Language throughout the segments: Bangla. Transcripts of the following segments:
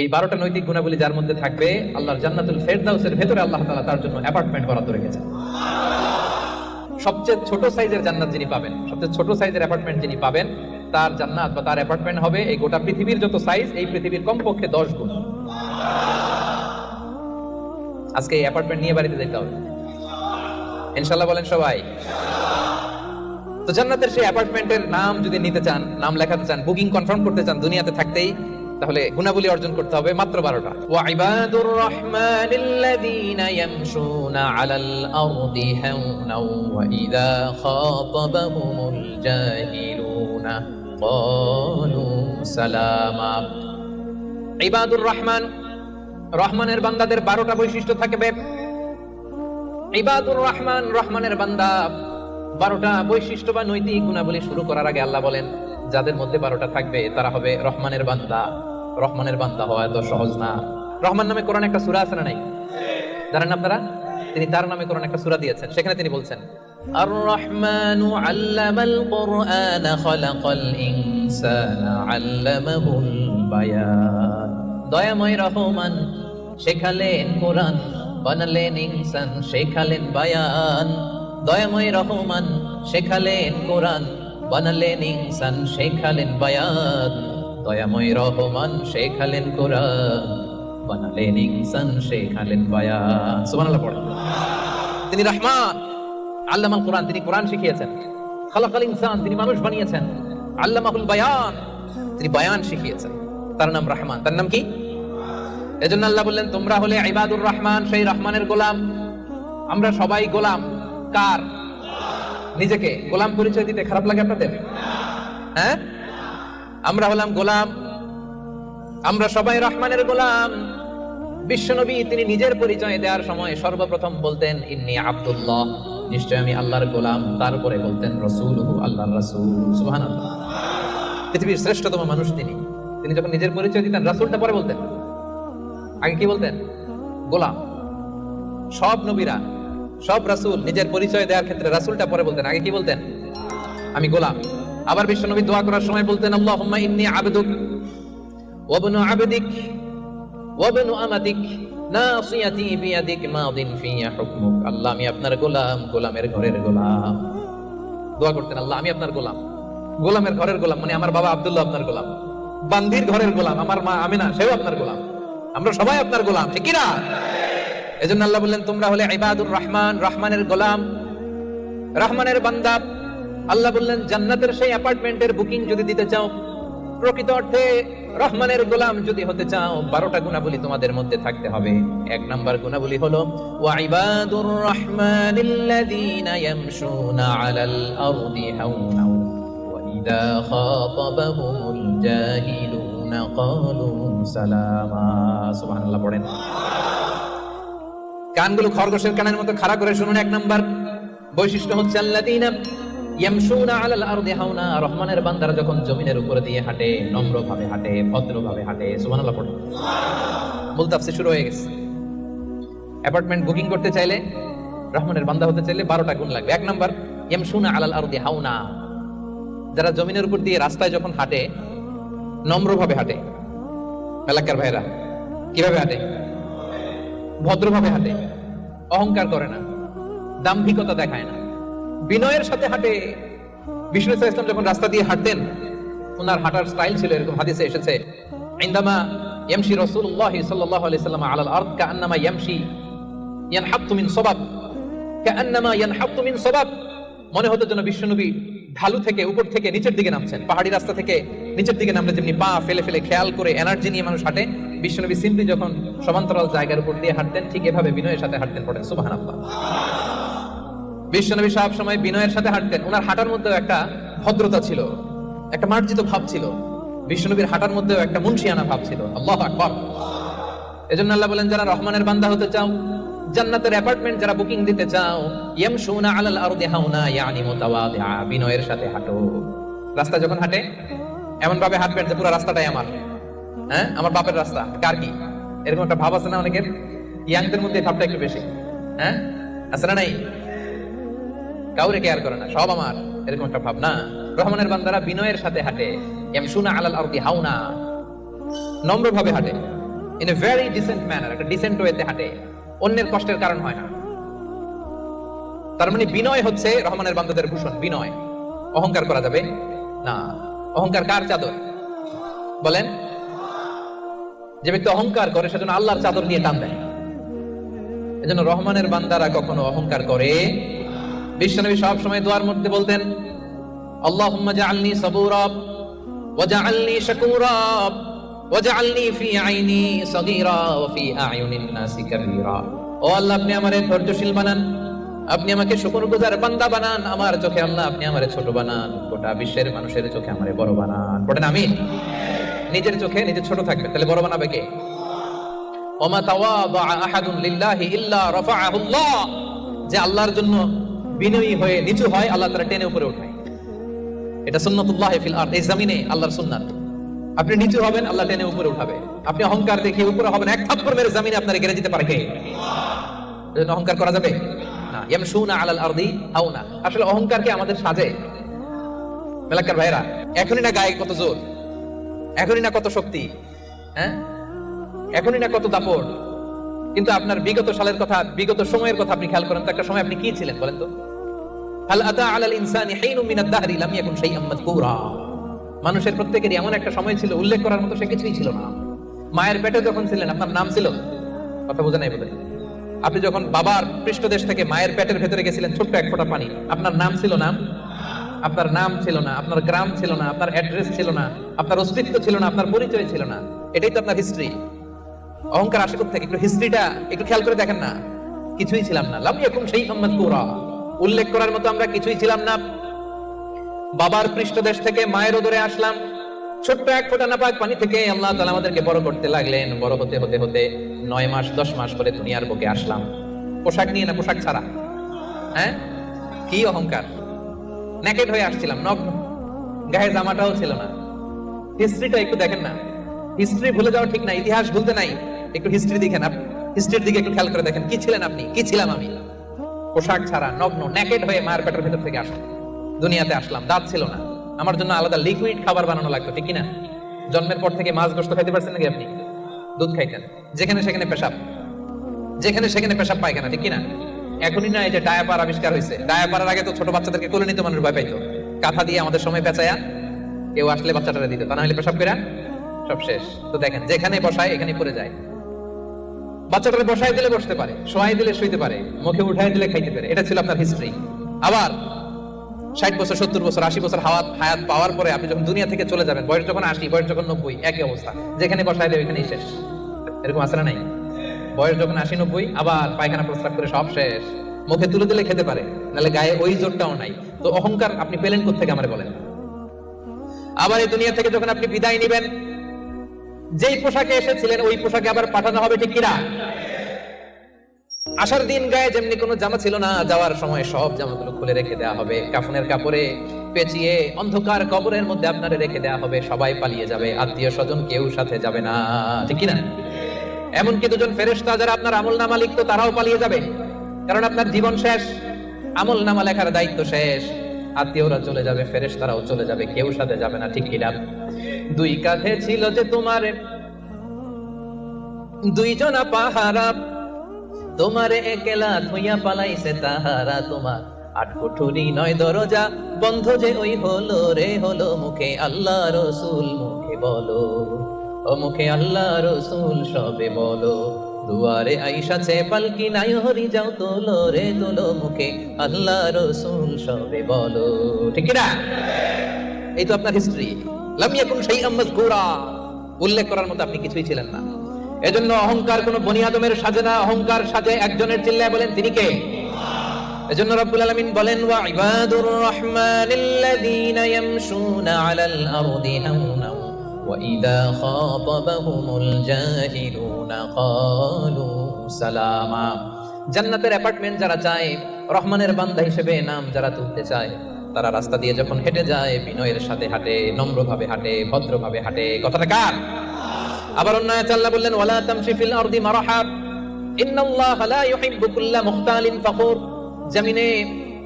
এই বারোটা নৈতিক গুণাবলী যার মধ্যে থাকবে আল্লাহর জান্নাতুল ফেরদাউসের ভেতরে আল্লাহ তাআলা তার জন্য অ্যাপার্টমেন্ট বরাদ্দ রেখেছেন। সবচেয়ে ছোট সাইজের জান্নাত যিনি পাবেন, সবচেয়ে ছোট সাইজের অ্যাপার্টমেন্ট যিনি পাবেন, তার জান্নাত বা তার অ্যাপার্টমেন্ট হবে এই গোটা পৃথিবীর যত সাইজ, এই পৃথিবীর কমপক্ষে দশ গুণ। আজকে এই অ্যাপার্টমেন্ট নিয়ে বাড়িতে যেতে হবে। ইনশাল্লাহ বলেন সবাই। তো জান্নাতের সেই অ্যাপার্টমেন্টের নাম যদি নিতে চান, নাম লেখাতে চান, বুকিং কনফার্ম করতে চান, দুনিয়াতে থাকতেই তাহলে গুণাবলী অর্জন করতে হবে মাত্র বারোটা। ওয়াইবাদুর রহমানিল্লাযীনা ইয়ামশুনা আলাল আরদি হাওনা ওয়া রহমান, রহমানের বান্দাদের বারোটা বৈশিষ্ট্য থাকবে। ইবাদুর রহমান, রহমানের বান্দা, বারোটা বৈশিষ্ট্য বা নৈতিক গুণাবলী শুরু করার আগে আল্লাহ বলেন, যাদের মধ্যে বারোটা থাকবে তারা হবে রহমানের বান্দা। রহমানের বান্দা হওয়া এত সহজ না। রহমান নামে কোরআন একটা সূরা আছে না নাই? জানেন আপনারা? তিনি তার নামে কোরআন একটা সূরা দিয়েছেন। সেখানে তিনি বলছেন আর রহমানু আল্লামাল কোরআন খালাকাল ইনসানা আল্লামাহুল বায়ান। দয়াময় রহমান, শেখালেন কোরআন, বানালেন ইনসান, শেখালেন বায়ান। দয়াময় রহমান, শেখালেন কোরআন, বানালেন ইনসান, শেখালেন বায়ান। দয়াময় রহমান শেখালেন কোরআন বানালেন ইনসান শেখালেন বায়ান সুবহানাল্লাহ, পড়ে। তিনি রহমান আল্লামাল কোরআন, তিনি কোরআন শিখিয়েছেন। খালাকাল ইনসান, তিনি মানুষ বানিয়েছেন। আল্লামাহুল বায়ান, তিনি বায়ান শিখিয়েছেন। তার নাম রহমান। তার নাম কি? এজন্য আল্লাহ বললেন, তোমরা হলে ইবাদুর রহমান, সেই রহমানের গোলাম। আমরা সবাই গোলাম। কার? নিজেকে। গোলাম পরিচয় দিতে খারাপ লাগে আপনাদের? হ্যাঁ? আমরা হলাম গোলাম। আমরা সবাই রহমানের গোলাম। বিশ্বনবী তিনি নিজের পরিচয় দেওয়ার সময় সর্বপ্রথম বলতেন, ইন্নি আব্দুল্লাহ। নিশ্চয় আমি আল্লাহর গোলাম। তারপরে বলতেন রসুল আল্লাহ রসুল। সুবহান পৃথিবীর শ্রেষ্ঠতম মানুষ তিনি। তিনি যখন নিজের পরিচয় দিতেন, রাসুলটা পরে বলতেন। আগে কি বলতেন? গোলাম। সব নবীরা, সব রাসূল নিজের পরিচয় দেওয়ার ক্ষেত্রে রাসুলটা পরে বলতেন। আগে কি বলতেন? আমি গোলাম। আবার বিশ্বনবী দোয়া করার সময় বলতেন ইন্নী আবদুক আবদিক নাসিয়াতি বিয়াদিক মাদিন ফিয়া হুকমুক। আল্লাহ, আমি আপনার গোলাম, গোলামের ঘরের গোলাম। দোয়া করতেন, আল্লাহ, আমি আপনার গোলাম। গোলামের ঘরের গোলাম মানে আমার বাবা আব্দুল্লাহ আপনার গোলাম। বান্দির ঘরের গোলাম, আমার মা আমিনা, সেও আপনার গোলাম। আমরা সবাই আপনার গোলাম, ঠিক না এজন্য আল্লাহ বললেন, তোমরা হলে ইবাদুর রহমান, রহমানের গোলাম। রহমানের বান্দা আল্লাহ বললেন, জান্নাতের সেই অ্যাপার্টমেন্টের বুকিং যদি দিতে চাও, প্রকৃত অর্থে রহমানের গোলাম যদি হতে চাও, বারোটা গুণাবলী তোমাদের মধ্যে থাকতে হবে। এক নাম্বার গুণাবলী হলো ওয়াইবাদুর রহমানিল্লাযীনা ইয়ামশুনা আলাল আরদি হাওনা সালামা। সুবহানাল্লাহ, পড়েন। কানগুলো খরগোশের কানের মতো খাড়া করে শুনুন, এক নাম্বার বৈশিষ্ট্য হচ্ছে, আল্লাযীনা হাওনা, রহমানের বান্দারা যখন জমিনের দিয়ে হাঁটে, নম্রভাবে হাঁটে, ভদ্রভাবে হাঁটে তাফসীর শুরু হয়ে গেছে। অ্যাপার্টমেন্ট বুকিং করতে চাইলে, রহমানের বান্দা হতে চাইলে বারোটা গুণ লাগবে। এক নাম্বার, ইয়ামশুনা আলাল আরদি হাওনা। যারা জমিনের উপর দিয়ে রাস্তায় যখন হাঁটে, নম্রভাবে হাঁটে। এলাকার ভাইরা কীভাবে হাঁটে? ভদ্রভাবে হাঁটে। অহংকার করে না। দাম্ভিকতা দেখায় না। বিনয়ের সাথে হাঁটে। বিষ্ণু ইসলাম যখন রাস্তা দিয়ে হাঁটতেন, ওনার হাঁটার স্টাইল ছিল এরকম, হাদিসে এসেছে ইয়ামশি রাসূলুল্লাহ সাল্লাল্লাহু আলাইহি সাল্লাম আলাল আরদ, কাআন্নামা ইয়ামশি মিন সাবাব, কাআন্নামা মিন সাবাব। মনে হতো যেন ঢালু থেকে উপর থেকে নিচের দিকে নামছেন, পাহাড়ি রাস্তা থেকে নিচের দিকে নামলে যেমনি পা ফেলে ফেলে খেয়াল করে এনার্জি নিয়ে মানুষ হাঁটে বিশ্বনবী সিম্পলি যখন সমান্তরাল জায়গার উপর দিয়ে হাঁটতেন, ঠিক এভাবে বিনয়ের সাথে হাঁটতেন পড়েন, সুবহানাল্লাহ। বিশ্বনবী সব সময় বিনয়ের সাথে হাঁটতেন। ওনার হাঁটার মধ্যেও একটা ভদ্রতা ছিল, একটা মার্জিত ভাব ছিল। বিশ্বনবীর হাঁটার মধ্যেও একটা মুন্সিয়ানা ভাব ছিল। আল্লাহ আকবার। এজন্য আল্লাহ বলেন, যারা রহমানের বান্দা হতে চাও, জান্নাতের অ্যাপার্টমেন্ট যারা বুকিং দিতে চাও ইয়ামশুনা আলাল আরদি হাওনা ইয়ানি মুতাওয়াদিআ, বিনয়ের সাথে হাঁটো। রাস্তা যখন হাঁটে এমন ভাবে হাঁটবেন যে পুরো রাস্তাটাই আমার। হ্যাঁ? আমার বাপের রাস্তা। কার কি? এরকম একটা ভাব আছে না অনেকের? ইয়াংদের মধ্যে ভাবটা একটু বেশি। হ্যাঁ? আছে না নাই? কাউরে কেয়ার করে না, সব আমার। এরকম একটা ভাব না রহমানের বান্দারা বিনয়ের সাথে হাঁটে। ইয়ামশুনা আলাল আরদি হাওনা। নম্রভাবে হাঁটে। In a very decent manner একটা ডিসেন্ট ওয়েতে হাঁটে। অন্যের কষ্টের কারণ হয় না। তার মানে বিনয় হচ্ছে রহমানের বান্দাদের ভূষণ, বিনয়। অহংকার করা যাবে না। অহংকার কার চাদর? বলেন। যে ব্যক্তি অহংকার করে, সেজন্য আল্লাহর চাদর নিয়ে টান দেয়। এজন্য রহমানের বান্দারা কখনো অহংকার করে বিশ্বনবী সব সময় দোয়ার মধ্যে বলতেন, আল্লাহুম্মা জাআলনি সাবুরা ওয়াজআলনি শাকুরা ওয়াজআলনি ফি আইনি সগীরা ওয়া ফি আয়ুনিন নাসি কাবীরা ও আল্লাহ, আপনি আমারে ধৈর্যশীল বানান, আপনি আমাকে শুকরগুজার বান্দা বানান, আমার চোখে আল্লাহ, আপনি আমারে ছোট বানান, গোটা বিশ্বের মানুষের চোখে আমারে বড় বানান। পড়েন আমিন নিজের চোখে নিজে ছোট থাকবে তাহলে বড় বানাবে কে? ওমা তাওয়াদা আহাদুন লিল্লাহি ইল্লা রাফাআহু আল্লাহ যে আল্লাহর জন্য বিনয়ী হয়ে নিচু হয়, আল্লাহ তারা টেনে উপরে উঠায়। এটা সুন্নাতুল্লাহ ফিল আরদ, এই জমিনে আল্লাহর সুন্নাত। আপনি নিচু হবেন, আল্লাহ টেনে উপরে উঠাবে। আপনি অহংকার দেখিয়ে উপরে হবেন, এক থাপ্পড় মেরে জমিনে আপনার গেড়ে দিতে পারে কে? অহংকার করা যাবে? না আলাল আরদি আসলে অহংকারকে আমাদের সাজে? ভাইরা এখনই না গায়ে কত জোর? এখনই না কত শক্তি? হ্যাঁ? এখনই না কত দাপট? কিন্তু আপনার বিগত সালের কথা, বিগত সময়ের কথা আপনি খেয়াল করেন, তো একটা সময় আপনি কি ছিলেন বলেন তো? মানুষের প্রত্যেকেরই এমন একটা সময় ছিল, উল্লেখ করার মতো সে কিছুই ছিল না। মায়ের পেটে যখন ছিলেন, আপনার নাম ছিল? কথা বোঝা নাই বোধহয়। আপনি যখন বাবার পৃষ্ঠদেশ থেকে মায়ের পেটের ভেতরে গেছিলেন, ছোট্ট এক ফোঁটা পানি, আপনার নাম ছিল নাম আপনার নাম ছিল না, আপনার গ্রাম ছিল না, আপনার অ্যাড্রেস ছিল না, আপনার অস্তিত্ব ছিল না, আপনার পরিচয় ছিল না। এটাই তো আপনার হিস্ট্রি অহংকার আসে থেকে একটু হিস্ট্রিটা একটু খেয়াল করে দেখেন না। কিছুই ছিলাম না। লাভ এখন সেই মোহাম্মদ কুরা উল্লেখ করার মতো আমরা কিছুই ছিলাম না। বাবার পৃষ্ঠদেশ থেকে মায়ের ওদরে আসলাম। ছোট্ট এক ফোঁটা নাপাক পানি থেকে আল্লাহ তালা আমাদেরকে বড় করতে লাগলেন। বড় হতে হতে হতে নয় মাস, দশ মাস পরে দুনিয়ার বুকে আসলাম। পোশাক নিয়ে না পোশাক ছাড়া? হ্যাঁ? কি অহংকার? নেকেট হয়ে আসছিলাম নগ্ন গায়ে জামাটাও ছিল না। হিস্ট্রিটা একটু দেখেন না। হিস্ট্রি ভুলে যাওয়া ঠিক না, ইতিহাস ভুলতে নাই। একটু হিস্ট্রি দেখেন হিস্ট্রির দিকে একটু খেয়াল করে দেখেন। কি ছিলেন আপনি? কি ছিলাম আমি? পোশাক ছাড়া নগ্ন নেকেট হয়ে মায়ের পেটের ভেতর থেকে আসলাম দুনিয়াতে আসলাম, দাঁত ছিল না। আমার জন্য আলাদা লিকুইড খাবার বানানো লাগতো, ঠিক কিনা? জন্মের পর থেকে মাছ গোস্ত খাইতে পারছেন নাকি আপনি? দুধ খাইতেন। যেখানে সেখানে পেশাব। যেখানে সেখানে পেশাব পায়খানা ঠিক কিনা? এখনই না এই যে ডায়াপার আবিষ্কার হয়েছে। ডায়াপারের আগে তো ছোট বাচ্চাদেরকে কোলে নিতে মানুষ ভয় পাইতো। কাঁথা দিয়ে আমাদের সময় পেঁচায়া কেউ আসলে বাচ্চাটারে দিত। তা না হলে পেশাব করে সব শেষ। তো দেখেন, যেখানে বসায় এখানে পড়ে যায়। বাচ্চাটারে বসায় দিলে বসতে পারে শোয়াই দিলে শুইতে পারে, মুখে উঠাই দিলে খাইতে পারে, এটা ছিল আপনার হিস্ট্রি আবার ষাট বছর, সত্তর বছর, আশি বছর হাওয়াত হায়াত পাওয়ার পরে আপনি যখন দুনিয়া থেকে চলে যাবেন, বয়স যখন আশি, বয়স যখন নব্বই, একই অবস্থা। যেখানে বসায় দেবে ওইখানেই শেষ। এরকম না নাই? বয়স যখন আশি, নব্বই, আবার পায়খানা প্রস্তাব করে সব শেষ। মুখে তুলে দিলে খেতে পারে, নাহলে গায়ে ওই জোরটাও নাই। তো অহংকার আপনি পেলেন থেকে আমার বলেন? আবার এই দুনিয়া থেকে যখন আপনি বিদায় নিবেন যেই পোশাকে এসেছিলেন, ওই পোশাকে আবার পাঠানো হবে ঠিক কিনা? আসার দিন গায়ে যেমনি কোনো জামা ছিল না, যাওয়ার সময় সব জামাগুলো খুলে রেখে দেওয়া হবে। কাফনের কাপড়ে পেঁচিয়ে অন্ধকার কবরের মধ্যে আপনারে রেখে দেওয়া হবে। সবাই পালিয়ে যাবে আত্মীয় স্বজন কেউ সাথে যাবে না, ঠিক কিনা? এমনকি দুজন ফেরেশতা যারা আপনার আমল নামা লিখতো, তারাও পালিয়ে যাবে। কারণ আপনার জীবন শেষ, আমল নামা লেখার দায়িত্ব শেষ। আত্মীয়রা চলে যাবে ফেরেশ তারাও চলে যাবে, কেউ সাথে যাবে না, ঠিক কিনা দুই কাঁধে ছিল যে তোমার, দুইজনা পাহারা, তোমারে একেলা থইয়া পালাইছে তাহারা তোমার। আট কুঠুরি নয় দরজা, বন্ধ যে ওই হলো রে, হলো মুখে আল্লাহ রসুল, মুখে বলো। ও মুখে আল্লাহ রসুল, সবে বলো। দুয়ারে আইসাছে পালকি নাই হরি যাও তোলো রে তোলো মুখে। আল্লাহ রসুল সবে বলো। ঠিক না এই তো আপনার হিস্ট্রি লামিয়া সেই আম্মাজ গোড়া উল্লেখ করার মতো আপনি কিছুই ছিলেন না। এজন্য অহংকার কোন বনি আদমের সাজে না, অহংকার সাজে একজনের চিল্লায় বলেন তিনি কে? এজন্য রব্বুল আলামিন বলেন, ওয়া ইবাদুর রহমানিল্লাযীনা আলাল আরদি ইযা খাতাবাহুমুল জাহিলুনা ক্বালু সালামা জান্নাতের অ্যাপার্টমেন্ট যারা চায়, রহমানের বান্দা হিসেবে নাম যারা তুলতে চায়, তারা রাস্তা দিয়ে যখন হেঁটে যায়, বিনয়ের সাথে হাঁটে, নম্রভাবে হাঁটে, ভদ্রভাবে হাঁটে, কথাটা কার? আবার অন্য আল্লাহ বললেন, ওয়ালা তামশি ফিল আরদি মারাহা ইন্নাল্লাহ লা ইউহিব্বু কুল্লা মুখতালিন ফখুর। জমিনে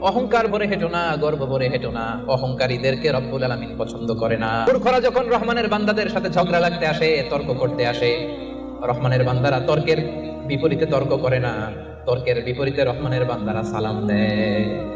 অহংকার ভরে হেঁটো না, গর্ব ভরে হেঁটো না, অহংকারীদেরকে রব্বুল আলামিন পছন্দ করে না। মূর্খরা যখন রহমানের বান্দাদের সাথে ঝগড়া লাগতে আসে, তর্ক করতে আসে, রহমানের বান্দারা তর্কের বিপরীতে তর্ক করে না, তর্কের বিপরীতে রহমানের বান্দারা সালাম দেয়।